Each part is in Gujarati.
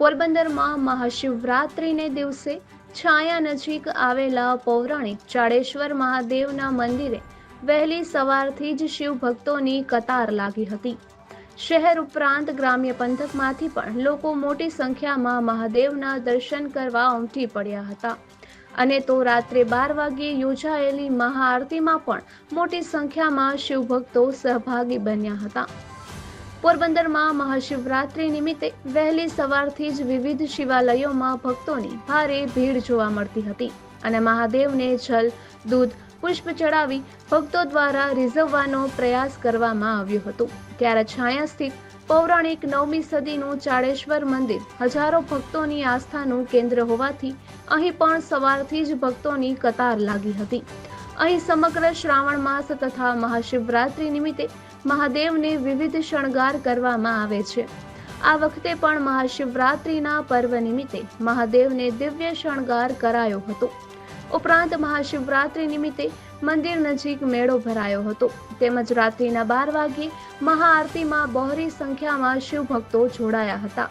પોરબંદરમાં મહાશિવરાત્રિને દિવસે છાયા નજીક આવેલા પૌરાણિક ચાળેશ્વર મહાદેવના મંદિરે વહેલી સવારથી જ શિવ ભક્તોની કતાર લાગી હતી. શહેર ઉપરાંત ગ્રામ્ય પંથકમાંથી પણ લોકો મોટી સંખ્યામાં મહાદેવના દર્શન કરવા ઉમટી પડ્યા હતા. અને તો રાત્રે બાર વાગ્યે યોજાયેલી મહાઆરતીમાં પણ મોટી સંખ્યામાં શિવભક્તો સહભાગી બન્યા હતા. પોરબંદરમાં મહાશિવરાત્રિ નિમિત્તે વહેલી સવારથી જ વિવિધ શિવાલયોમાં ભક્તોની ભારે ભીડ જોવા મળતી હતી અને મહાદેવને જલ, દૂધ, પુષ્પ ચડાવી ભક્તો દ્વારા રીઝવવાનો પ્રયાસ કરવામાં આવ્યો હતો. ત્યારે છાયા સ્થિત પૌરાણિક નવમી સદીનું ચાળેશ્વર મંદિર હજારો ભક્તોની આસ્થાનું કેન્દ્ર હોવાથી અહીં પણ સવારથી જ ભક્તોની કતાર લાગી હતી. અહીં સમગ્ર શ્રાવણ માસ તથા મહાશિવરાત્રિ નિમિત્તે મહાદેવને વિવિધ શણગાર કરવામાં આવે છે. આ વખતે પણ મહાશિવરાત્રિના પર્વ નિમિત્તે મહાદેવને દિવ્ય શણગાર કરાયો હતો. ઉપરાંત મહાશિવરાત્રિ નિમિત્તે મંદિર નજીક મેળો ભરાયો હતો. તેમજ રાત્રિના બાર વાગ્યે મહાઆરતીમાં બહોળી સંખ્યામાં શિવભક્તો જોડાયા હતા.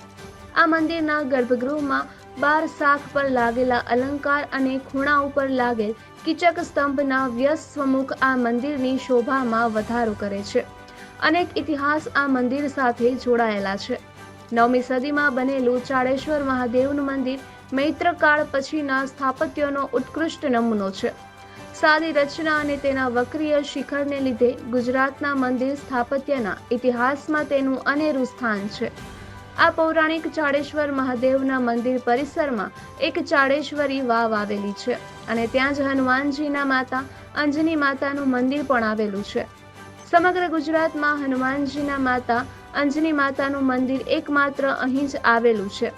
આ મંદિરના ગર્ભગૃહમાં બાર શાખ પર લાગેલા અલંકાર અને ખૂણા ઉપર લાગેલ કીચક સ્તંભના વ્યસ્ત સ્વમુખ આ મંદિરની શોભામાં વધારો કરે છે. અનેક ઇતિહાસ આ મંદિર સાથે જોડાયેલા છે. નવમી સદીમાં બનેલું ચાળેશ્વર મહાદેવનું મંદિર મૈત્રકાળ પછીના સ્થાપત્યનો ઉત્કૃષ્ટ નમૂનો છે. સાદી રચના અને તેના વક્રીય શિખરને લીધે ગુજરાતના મંદિર સ્થાપત્યના ઇતિહાસમાં તેનું અનેરું સ્થાન છે. આ પૌરાણિક ચાળેશ્વર મહાદેવના મંદિર પરિસરમાં એક ચાળેશ્વરી વાવ આવેલી છે અને ત્યાં જ હનુમાનજીના માતા, અંજની માતાનું મંદિર પણ આવેલું છે. સમગ્ર ગુજરાતમાં હનુમાનજીના માતા, અંજની માતાનું મંદિર એકમાત્ર અહીં જ આવેલું છે.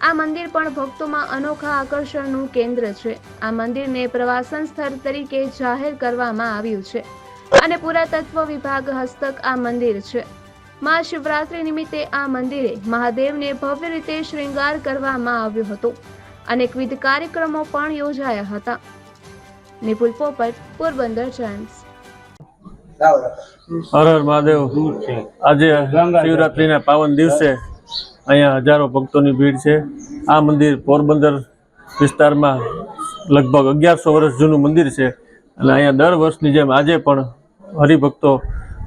આ મંદિર પણ ભક્તોમાં અનોખા આકર્ષણનું કેન્દ્ર છે. આ મંદિરને પ્રવાસન સ્થળ તરીકે જાહેર કરવામાં આવ્યું છે અને પુરાતત્વ વિભાગ હસ્તક આ મંદિર છે. મહાશિવરાત્રિ નિમિત્તે આ મંદિરે મહાદેવને ભવ્ય રીતે શ્રૃંગાર કરવામાં આવ્યો હતો. અનેકવિધ કાર્યક્રમો પણ યોજાયા હતા. નિપુલ પોપટ, પોરબંદર ટાઈમ્સ. હર હર મહાદેવ આજે શિવરાત્રિના પાવન દિવસે અહીંયા હજારો ભક્તોની ભીડ છે. આ મંદિર પોરબંદર વિસ્તારમાં લગભગ અગિયારસો વર્ષ જૂનું મંદિર છે. અને અહીંયા દર વર્ષની જેમ આજે પણ હરિભક્તો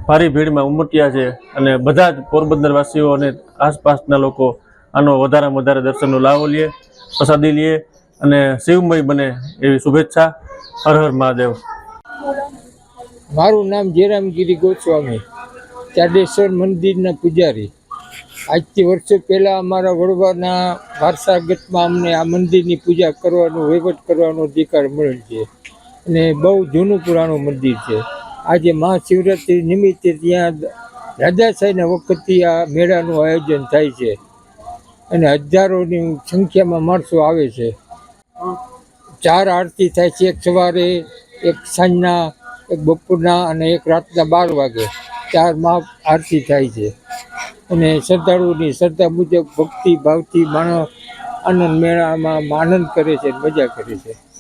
ભારી ભીડમાં ઉમટ્યા છે અને બધા જ પોરબંદરવાસીઓ અને આસપાસના લોકો આનો વધારેમાં વધારે દર્શનનો લાવો લે, પ્રસાદી લે અને શિવમય બને એવી શુભેચ્છા. હર હર મહાદેવ. મારું નામ જયરામગીરી ગોસ્વામી, ચાડેશ્વર મંદિરના પૂજારી. આજથી વર્ષો પહેલાં અમારા વડવાના વારસાગતમાં અમને આ મંદિરની પૂજા કરવાનો, વહીવટ કરવાનો અધિકાર મળેલ છે. અને બહુ જૂનું પુરાણું મંદિર છે. આજે મહાશિવરાત્રિ નિમિત્તે ત્યાં રાજાશાહીના વખતથી આ મેળાનું આયોજન થાય છે. અને હજારોની સંખ્યામાં માણસો આવે છે. ચાર આરતી થાય છે, એક સવારે, એક સાંજના, એક બપોરના અને એક રાતના બાર વાગે. ચાર મહા આરતી થાય છે. અને શ્રદ્ધાળુઓની શ્રદ્ધા મુજબ ભક્તિ, ભાવથી માણસ આનંદ મેળામાં આનંદ કરે છે મજા કરે છે.